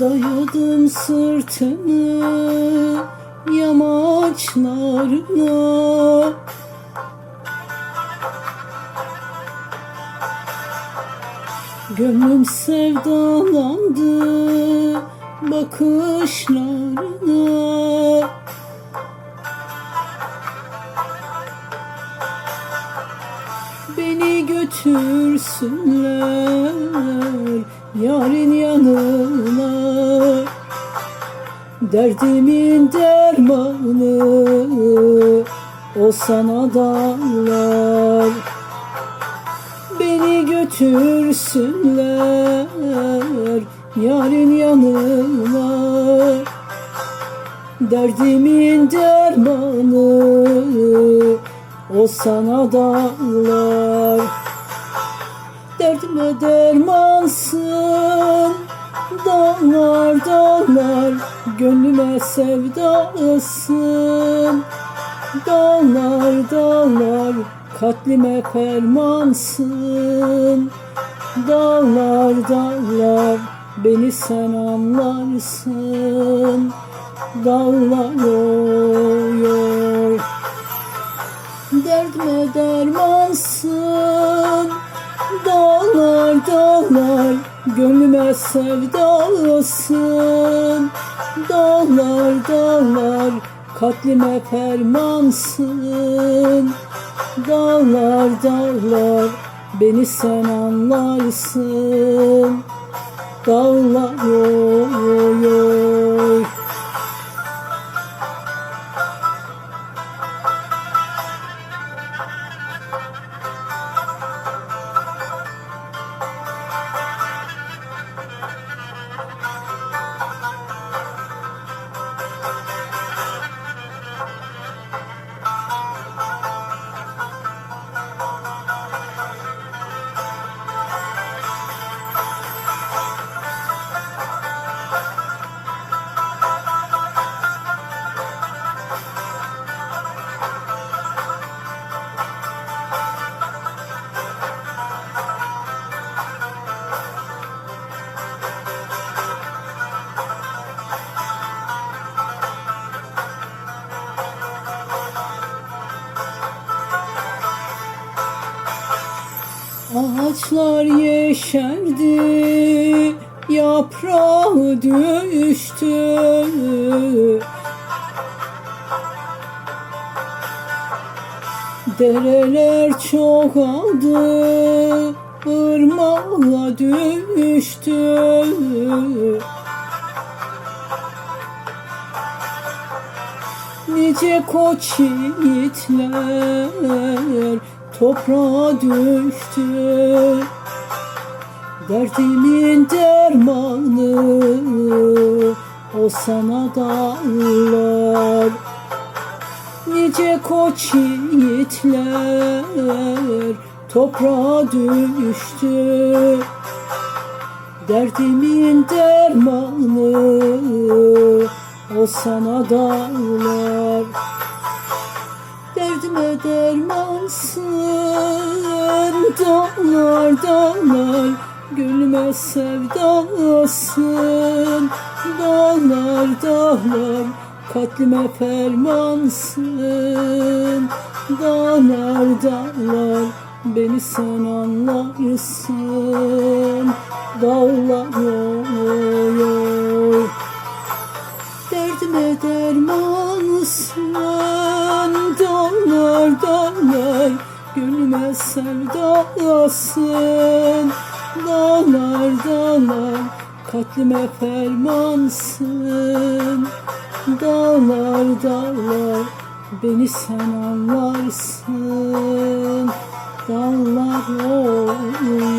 Dayadım sırtımı yamaçlarına Gönlüm sevdalandı bakışlarına Beni götürsünler yarın yanına Derdimin dermanı o sana darlar Beni götürsünler yarın yanına Derdimin dermanı o sana dağlar. Derdime dermansın. Dağlar dağlar. Gönlüme sevdasın. Dağlar dağlar. Katlime fermansın. Dağlar dağlar. Beni sen anlarsın. Dağlar oy oy Derdime dermansın. Dağlar dağlar Gönlüme sevdasın Dağlar dağlar Katlime fermansın. Dağlar dağlar Beni sen anlarsın. Dağlar Ağaçlar yeşerdi, yaprağı düştü. Dereler çoğaldı, ırmağa düştü. Nice koç yiğitler toprağa düştü. Derdimin dermanı o sana dağlar. Nice koç yiğitler toprağa düştü. Derdimin dermanı o sana dağlar Derdime dermansın Dağlar dağlar Gönlüme sevdasın. Dağlar dağlar Katlime fermansın. Dağlar dağlar Beni sen anlarsın. Dağlar oy oy Derdime dermansın Dağlar dağlar Gönlüme sevdasın Dağlar dağlar. Katlime fermansın Dağlar dağlar. Beni sen anlarsın Dağlar oy